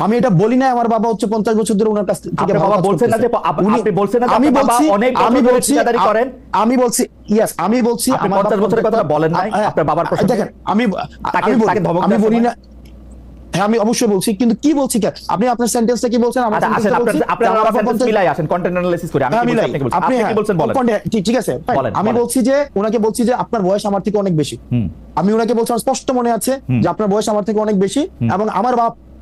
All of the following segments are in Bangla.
আমি এটা বলি না আমার বাবা হচ্ছে পঞ্চাশ বছর ধরে ওনার কাছ থেকে বাবা বলছেন না যে আপনি বলছেন না আমি বলছি অনেক আমি বলছি করেন। আমি বলছি ইয়েস আমি বলছি আমার 50 বছরের কথা বলেন নাই, হ্যাঁ, আপনার বাবার প্রসঙ্গে। দেখেন আমি আমি বলি- আমি বলি না হ্যাঁ আমি অবশ্যই বলছি কিন্তু কি বলছি আপনি আপনার সেন্টেন্সটা কি বলছেন? আমার আচ্ছা আসেন যে আমার পঞ্চাশ- মিলাই আসেন কন্টেন্ট অ্যানালাইসিস করে। আমি হ্যাঁ, কি বলছি আপনি কি বলছেন আপনি আপনি হ্যাঁ, বলেন। ঠিক- ঠিক আছে আমি বলছি যে ওনাকে বলছি যে আপনার বয়স আমার থেকে অনেক বেশি। আমি ওনাকে বলছি আমার স্পষ্ট মনে আছে যে আপনার বয়স আমার থেকে অনেক বেশি এবং আমার বাপ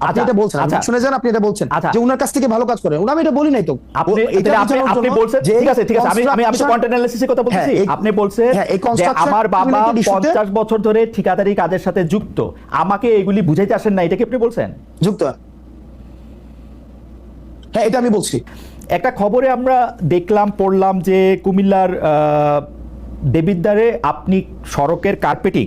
আপনি আচ্ছা, এটা বলছেন আপনি আচ্ছা। শুনে যান আপনি এটা বলছেন আচ্ছা। যে ওনার কাছ থেকে ভালো কাজ করে ওনা আমি এটা বলি নাই তো। আপনি এটা আপনি আপনি বলছেন ঠিক আছে ঠিক আছে। আমি আমি আমি কন্টেন্ট অ্যানালিসিসের কথা বলছি হ্যাঁ, আপনি বলছেন হ্যাঁ, যে আমার বাবা related issue তে- 50 বছর ধরে ঠিকাদারি কাজের সাথে যুক্ত। আমাকে এগুলি বুঝাইতে আসেন না এটা কি আপনি বলছেন? যুক্ত। হ্যাঁ এটা আমি বলছি। একটা খবরে আমরা দেখলাম পড়লাম যে কুমিল্লার আহ, দেবিদ্বারে আপনি সড়কের কার্পেটিং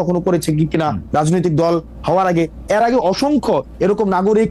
কখনো করেছে কি কিনা রাজনৈতিক দল হওয়ার আগে। এর আগে অসংখ্য এরকম নাগরিক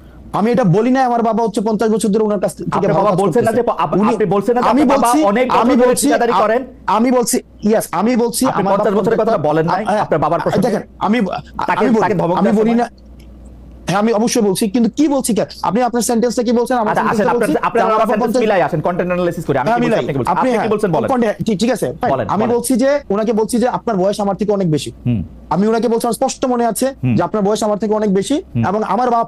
আমি এটা বলি না আমার বাবা হচ্ছে পঞ্চাশ বছর ধরে ওনার কাছ থেকে বাবা বলছেন না যে আপনি বলছেন না আমি বলছি অনেক আমি বলছি করেন। আমি বলছি ইয়েস আমি বলছি আপনি আমার 50 বছরের পঞ্চাশ- বলেন নাই? হ্যাঁ, আপনার বাবার প্রসঙ্গে? দেখেন আমি তাকে- আমি বলি- তাকে ধমক আমি বলি না হ্যাঁ আমি অবশ্যই বলছি কিন্তু কি বলছি কেন? আপনি আপনার সেন্টেন্সটা কি বলছেন? আমার আচ্ছা আসেন আপনার আপনার যে আমার বাবা মিলাই আসেন কন্টেন্ট অ্যানালাইসিস করে আমি হ্যাঁ, কি বলছি আপনি কি বলছেন? আপনি আপনি হ্যাঁ, বলেন। ঠিক- ঠিক আছে আমি বলছি যে ওনাকে বলছি যে আপনার বয়স আমার থেকে অনেক বেশি। আমি ওনাকে বলছি স্পষ্ট মনে আছে যে আপনার বয়স আমার থেকে অনেক বেশি এবং আমার বাপ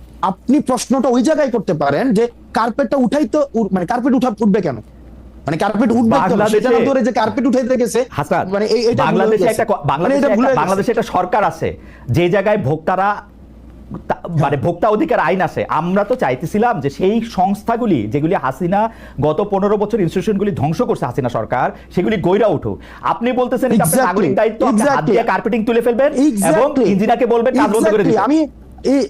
আপনি প্রশ্নটা ওই জায়গায় করতে পারেন যে কার্পেটটা উঠাই তো মানে কার্পেট উঠা উঠবে কেন মানে কার্পেট উঠবে? বাংলাদেশে- ধরে যে কার্পেট উঠাইতে গেছে মানে এটা বাংলাদেশে একটা মানে বাংলাদেশে একটা- গেছে। বাংলাদেশে একটা সরকার আছে যে জায়গায় ভোক্তারা মানে ভোক্তা অধিকার আইন আছে আমরা তো চাইতেছিলাম যে সেই সংস্থাগুলি যেগুলি হাসিনা গত পনেরো বছর ইনস্টিটিউশনগুলি ধ্বংস করছে হাসিনা সরকার সেগুলি গইরা উঠুক আপনি বলতেছেন নাগরিক দায়িত্ব কার্পেটিং তুলে ফেলবেন এবং. ইঞ্জিনিয়ারকে বলবেন কাজ বন্ধ করে আমি এই-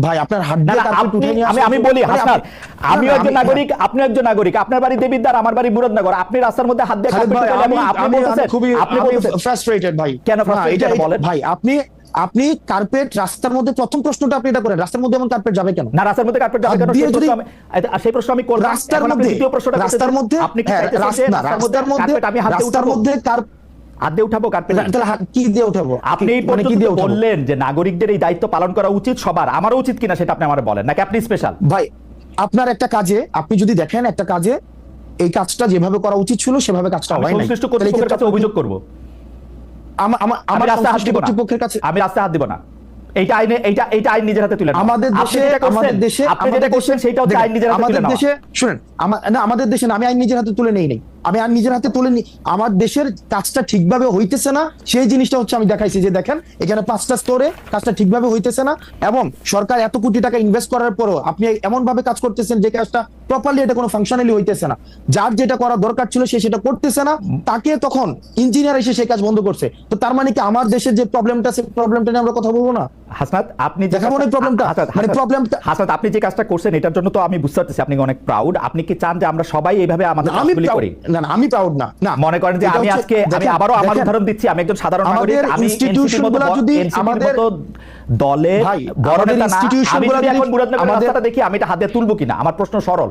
ভাই আপনার হাত দিয়ে কার্পেট উঠে নিয়ে আমি আমি বলি হাসনাত আমিও একজন নাগরিক আপনি একজন নাগরিক। আপনার বাড়ি দেবিদ্বার আমার বাড়ি মুরাদনগর। আপনি রাস্তার মধ্যে হাত দিয়ে কার্পেট আপনি বলতেছেন আপনি বলতেছেন frustrated ভাই। কেন কেন বলেন? ভাই আপনি আপনি কার্পেট রাস্তার মধ্যে প্রথম প্রশ্নটা আপনি এটা করেন। রাস্তার মধ্যে এমন কার্পেট যাবে কেন? না রাস্তার মধ্যে কার্পেট যাবে কেন? যদি- আমি সেই প্রশ্ন আমি করলাম। রাস্তার মধ্যে দ্বিতীয় প্রশ্নটা রাস্তার মধ্যে আপনি হ্যাঁ, রাস্তার মধ্যে কার্পেট আমি হাত মধ্যে কার- হাত দিয়ে উঠাবো কার্পেট তাহলে কি দিয়ে উঠাবো? আপনি মানে কি দিয়ে বললেন যে নাগরিকদের এই দায়িত্ব পালন করা উচিত সবার। আমারও উচিত কিনা সেটা আপনি আমার বলেন নাকি আপনি স্পেশাল ভাই আপনার একটা কাজে আপনি যদি দেখেন একটা কাজে এই কাজটা যেভাবে করা উচিত ছিল সেভাবে কাজটা হয় নাই। সংশ্লিষ্ট কর্তৃপক্ষের কাছে অভিযোগ করব। আমার আমার আমি আমার হাত দিব না। আমি রাস্তায় হাত দিব না। এইটা আইনে এইটা এইটা আইন নিজের হাতে তুলে আমাদের দেশে আমাদের দেশে আপনি যেটা আমাদের করছেন দেশে- সেটা হচ্ছে আইন নিজের হাতে আমাদের তুলে নেওয়া। দেশে শুনেন না আমাদের দেশে আমি আইন নিজের হাতে তুলে নেই নাই। আমি আর নিজের হাতে তুলে নি। আমার দেশের কাজটা ঠিকভাবে হইতেছে না, সেই জিনিসটা হচ্ছে আমি দেখাইছি যে দেখেন, এখানে পাঁচটা স্তরে কাজটা ঠিকভাবে হইতেছে না। এবং সরকার এত কোটি টাকা ইনভেস্ট করার পরও আপনি এমন ভাবে কাজ করতেছেন যে কাজটা প্রপারলি এটা কোনো ফাংশনালি হইতেছে না। যার যেটা করা দরকার ছিল সে সেটা করতেছে না তাকে তখন ইঞ্জিনিয়ার এসে সেই কাজ বন্ধ করছে। তো তার মানে কি আমার দেশের যে প্রবলেমটা সেই প্রবলেমটা নিয়ে আমরা কথা বলব না? হাসনাত আপনি যে দেখাবো না এই কাজটা- প্রবলেমটা? মানে হাসনাত, প্রবলেমটা- হাসনাত আপনি যে কাজটা করছেন এটার জন্য তো আমি বুঝতে পারতেছি আপনি অনেক প্রাউড আপনি কি চান যে আমরা সবাই এইভাবে আমাদের আমি করি? না না আমি প্রাউড না না। মনে করেন যে আমি আজকে আমি আবারও আমার উদাহরণ দিচ্ছি আমি একজন সাধারণ নাগরিক আমি institution NCP র মতো গুলা ব- যদি আমাদের- দলে বড় নেতা না আমি যদি এখন মুরাদনগরের আমাদের- রাস্তাটা দেখি আমি এটা হাতে তুলবো কিনা? আমার প্রশ্ন সরল।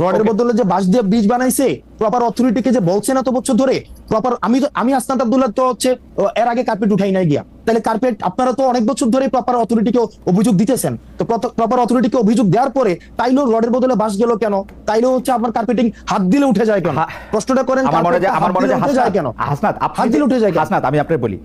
রডের বদলে যে বাঁশ দিয়ে ব্রিজ বানাইছে প্রপার অথরিটিকে যে বলছে না তো বছর ধরে প্রপার আমি তো আমি আসনাত আব্দুল্লাহ তো হচ্ছে এর আগে কার্পেট উঠাই নাই গিয়া। তাহলে কার্পেট আপনারা তো অনেক বছর ধরে প্রপার অথরিটিকে অভিযোগ দিতেছেন। তো প্রপার অথরিটিকে অভিযোগ দেওয়ার পরে তাইলেও রডের বদলে বাঁশ গেল কেন? তাইলেও হচ্ছে আপনার কার্পেটিং হাত দিলে উঠে যায় কেন? প্রশ্নটা করেন আমার মনে হয় আমার হাত মনে হয় যে দিলে উঠে যায় কেন? হাত দিলে উঠে যায় হাসনাত আমি আপনাকে বলি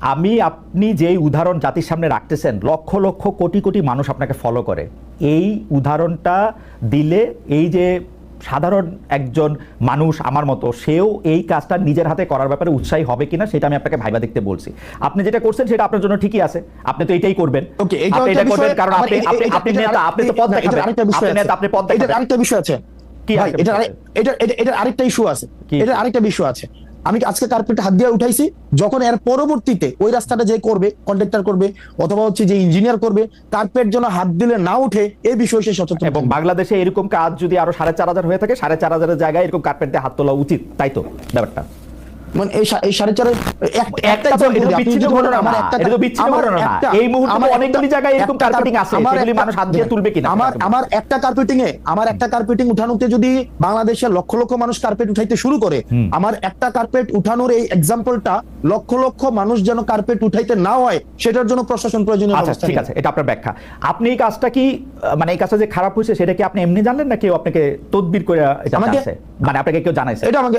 আমি আপনি যেই উদাহরণ জাতির সামনে রাখতেছেন লক্ষ লক্ষ কোটি কোটি মানুষ আপনাকে ফলো করে। এই উদাহরণটা দিলে এই যে সাধারণ একজন মানুষ আমার মতো সেও এই কাজটা নিজের হাতে করার ব্যাপারে উৎসাহী হবে কিনা সেটা আমি আপনাকে ভাইবা দেখতে বলছি। আপনি যেটা করছেন সেটা আপনার জন্য ঠিকই আছে। আপনি তো এটাই করবেন। ওকে এটা আপনি একটা এটা করবেন বিষয় কারণ আপনি আপনি এটা- আপনি এটা নেতা আপনি তো পদ দেখাবেন। বিষয় আপনি নেতা আপনি পদ দেখাবেন। আরেকটা বিষয় আছে। কি ভাই আরেকটা এটার বিষয় আরে- এটার এটা- এটার আরেকটা ইস্যু আছে। কি? এটার আরেকটা বিষয় আছে। আমি আজকে কার্পেট হাত দিয়ে উঠাইছি? যখন এর পরবর্তীতে ওই রাস্তাটা যে করবে কন্ট্রাক্টর করবে, অথবা হচ্ছে যে ইঞ্জিনিয়ার করবে কার্পেট যেন হাত দিলে না উঠে, এই বিষয়ে সে সচেতন। এবং বাংলাদেশে এরকম কাজ যদি আরও সাড়ে চার হাজার হয়ে থাকে, সাড়ে চার হাজারের জায়গায় এরকম কার্পেট দিয়ে হাত তোলা উচিত, তাই তো? ব্যাপারটা। মানে এই এই সাড়ে একটা তো এটা আপনি বিচ্ছিন্ন ঘটনা না, এটা তো বিচ্ছিন্ন ঘটনা না। এই মুহূর্তে অনেকগুলি জায়গায় এরকম একটা আছে, আমার মানুষ হাত দিয়ে তুলবে কিনা? আমার আমার একটা কার্পেটিং এ আমার একটা কার্পেটিং উঠানোতে যদি বাংলাদেশের লক্ষ লক্ষ মানুষ কার্পেট উঠাইতে শুরু করে আমার একটা কার্পেট উঠানোর এই এক্সাম্পলটা লক্ষ লক্ষ মানুষ যেন কার্পেট উঠাইতে না হয় সেটার জন্য প্রশাসন প্রয়োজনীয় আচ্ছা ব্যবস্থা ঠিক আছে এটা আপনার ব্যাখ্যা। আপনি এই কাজটা কি মানে এই কাজটা যে খারাপ হয়েছে সেটা কি আপনি এমনি জানলেন না কেউ আপনাকে তদবির করে এটা আমাকে- মানে আপনাকে কেউ জানাইছে? এটা আমাকে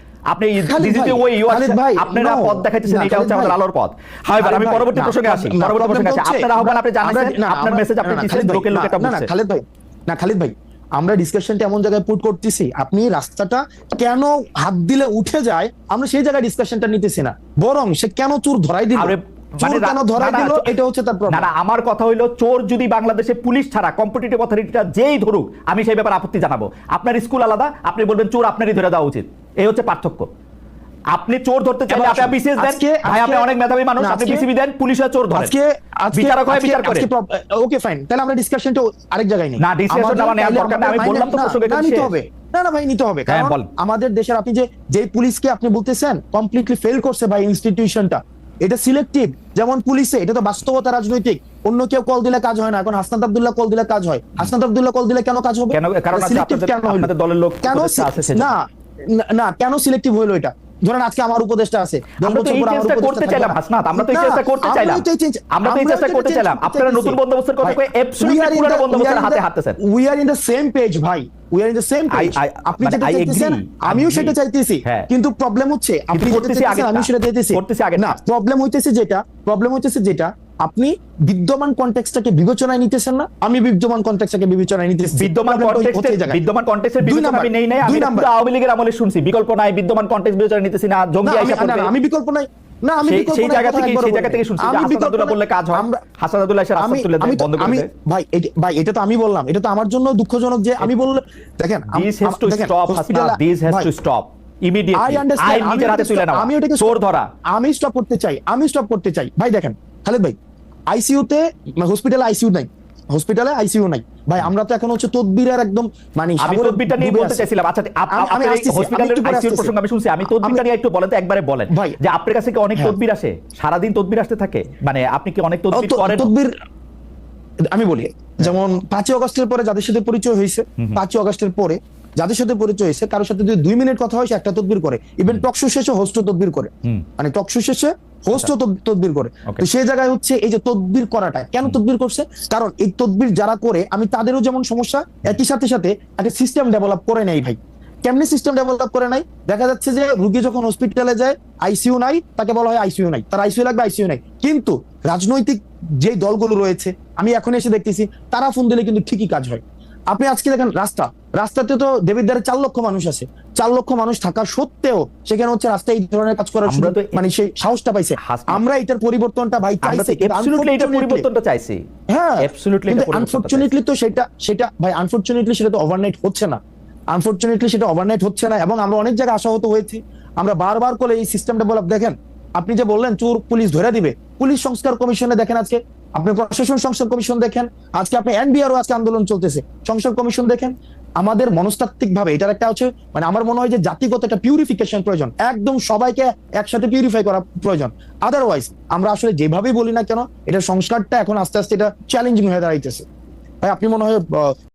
আপনি খালিদ দিস ইজ দ্য ভাই, ওয়ে ইউ ভাই, আপনারা পথ দেখাইতেছেন এটা হচ্ছে আমাদের আলোর পথ। আমি পরবর্তী প্রসঙ্গে আসি। পরবর্তী প্রসঙ্গে আসি। আপনার আহ্বান আপনি আমরা- আপনার মেসেজ আপনি না, না, দিচ্ছেন লোকের লোক এটা না, না, খালিদ ভাই না খালিদ ভাই আমরা ডিসকাশনটা এমন জায়গায় পুট করতেছি আপনি রাস্তাটা কেন হাত দিলে উঠে যায় আমরা সেই জায়গায় ডিসকাশনটা নিতেছি না। বরং সে কেন চোর ধরাই দিল? মানে দিল? এটা হচ্ছে তার আমার কথা হইল চোর যদি বাংলাদেশে পুলিশ ছাড়া কম্পিটিটিভ অথরিটিটা যেই ধরুক আমি সেই ব্যাপারে আপত্তি জানাব। আপনার স্কুল আলাদা আপনি বলবেন চোর আপনারই ধরে দেওয়া উচিত। এই হচ্ছে পার্থক্য। আপনি চোর ধরতে চাইলে আপনি বিসিএস দেন। ভাই আপনি অনেক মেধাবী মানুষ আপনি বিসিবি দেন পুলিশ চোর ধরে আজকে বিচারক হয় বিচার করে ওকে ফাইন তাহলে আমরা ডিসকাশনটা আরেক জায়গায় নেই। না, আমাদের আমার নেওয়ার দরকার নেই, আমি বললাম তো না, প্রসঙ্গ নিতে হবে। না না ভাই নিতে হবে। হ্যাঁ, কারণ আমাদের দেশের আপনি যে যে পুলিশকে আপনি বলতেছেন কমপ্লিটলি ফেল করছে ভাই ইনস্টিটিউশনটা এটা সিলেক্টিভ যেমন পুলিশে এটা তো বাস্তবতা রাজনৈতিক। অন্য কেউ কল দিলে কাজ হয় না। এখন হাসনাত আব্দুল্লাহ কল দিলে কাজ হয়। হাসনাত আব্দুল্লাহ কল দিলে কেন কাজ হবে? কেন কারণ? আপনাদের দলের লোক কেন আছে না না, না কেন সিলেক্টিভ হইল এটা? ধরেন আজকে আমার উপদেশটা আছে। করতে চাইলাম না। হাসনাত আমরা তো এই চেষ্টা করতে চাইলাম। আমরা তো এই চেষ্টা করতে চাইলাম। আপনারা নতুন। বন্দোবস্তের কথা কয়ে we পুরো বন্দোবস্তের হাতে sir we are in the same page ভাই। We are in the same page আপনি যেটা চাইতেছেন আমিও সেটা চাইতেছি। কিন্তু প্রবলেম হচ্ছে আপনি যেটা চাইতেছেন আমি সেটা না প্রবলেম হইতেছে যেটা প্রবলেম হইতেছে যেটা আপনি বিদ্যমান কনটেক্সটটাকে বিবেচনায় নিতেছেন না আমি বিদ্যমান কনটেক্সটটাকে বিবেচনায় নিতেছি। বিদ্যমান কন্টেক্সটে। বিদ্যমান কন্টেক্সটের বিবেচনা আমি নেই নাই। আমি আওয়ামী লীগের আমলে শুনছি বিকল্প নাই বিদ্যমান কন্টেক্সট বিবেচনা নিতেছি না জঙ্গি আইসা আমি বিকল্প নাই। না আমি সেই- বিকল্প সেই নাই, জায়গা থেকে সেই জায়গা থেকে শুনছি যে আমি হাসান বিকল্প আব্দুল্লাহ নাই। বললে কাজ হয়। হাসান আব্দুল্লাহ আমি আমি বন্ধ করে ভাই ভাই এটা তো আমি বললাম। এটা তো আমার জন্য দুঃখজনক যে আমি বললে দেখেন this has to stop hospital- this has to stop immediately understand, নিজের হাতে ওটাকে তুলে stop- আমি ওটাকে চোর ধরা। আমি স্টপ করতে চাই আমি স্টপ করতে চাই। ভাই দেখেন খালেদ ভাই আইসিইউতে হসপিটালে আইসিইউ নাই। হসপিটালে আইসিইউ নাই। ভাই আমরা তো এখন হচ্ছে তদবিরের একদম মানে আমি তদবিরটা নিয়ে বলতে চাইছিলাম। আচ্ছা আপনি হসপিটালের আসতেছি। প্রসঙ্গ আমি শুনছি। আমি তদবিরটা নিয়ে একটু বলেন তো একবারে বলেন। ভাই, যে আপনার কাছে কি অনেক হ্যাঁ। তদবির আসে? সারাদিন তদবির আসতে থাকে? মানে আপনি কি অনেক তদবির করেন? তদবির আমি বলি যেমন পাঁচই অগস্টের পরে যাদের সাথে পরিচয় হয়েছে পাঁচই অগস্টের পরে যাদের সাথে পরিচয় হয়েছে কারোর সাথে যদি দুই মিনিট কথা হয় সে একটা তদবির করে। ইভেন টকশো শেষে হোস্ট তদবির করে। মানে টকশো শেষে হোস্ট তদবির করে. তো সেই জায়গায় হচ্ছে এই যে তদবির করাটা কেন তদবির করছে? কারণ এই তদবির যারা করে আমি তাদেরও যেমন সমস্যা একই সাথে সাথে একটা সিস্টেম ডেভেলপ করে নেই ভাই। কেমনি সিস্টেম ডেভেলপ করে নাই? দেখা যাচ্ছে যে রুগী যখন হসপিটালে যায় আইসিইউ নাই তাকে বলা হয় আইসিইউ নাই। তার আইসিইউ লাগবে আইসিইউ নাই। কিন্তু রাজনৈতিক যে দলগুলো রয়েছে আমি এখন এসে দেখতেছি তারা ফোন দিলে কিন্তু ঠিকই কাজ হয়। আপনি আজকে দেখেন রাস্তা। রাস্তাতে তো দেবিদ্বারে চার লক্ষ মানুষ আছে। চার লক্ষ মানুষ থাকা সত্ত্বেও সেখানে হচ্ছে রাস্তায় এই ধরনের কাজ করার সুযোগ মানে সেই সাহসটা পাইছে। আমরা এটার পরিবর্তনটা ভাই চাইছি এটা পরিবর্তনটা চাইছি। হ্যাঁ এটা আনফরচুনেটলি তো সেটা সেটা ভাই আনফরচুনেটলি সেটা তো ওভারনাইট হচ্ছে না। আনফরচুনেটলি সেটা ওভারনাইট হচ্ছে না এবং আমরা অনেক জায়গায় আশাহত হয়েছি। আমরা বারবার করে এই সিস্টেম ডেভেলপ দেখেন আপনি যে বললেন চোর পুলিশ ধরে দিবে। পুলিশ সংস্কার কমিশনে দেখেন আজকে আপনি প্রশাসন সংসদ কমিশন দেখেন, আজকে আপনি এনবিআরও আজকে আন্দোলন চলতেছে। সংসদ কমিশন দেখেন, আমাদের মনস্তাত্ত্বিক ভাবে এটার একটা হচ্ছে মানে আমার মনে হয় যে জাতিগত একটা পিউরিফিকেশন প্রয়োজন। একদম সবাইকে একসাথে পিউরিফাই করা প্রয়োজন। আদারওয়াইজ আমরা আসলে যেভাবেই বলি না কেন, এটা সংস্কারটা এখন আস্তে আস্তে এটা চ্যালেঞ্জিং হয়ে দাঁড়াইতেছে। ভাই, আপনি মনে হয়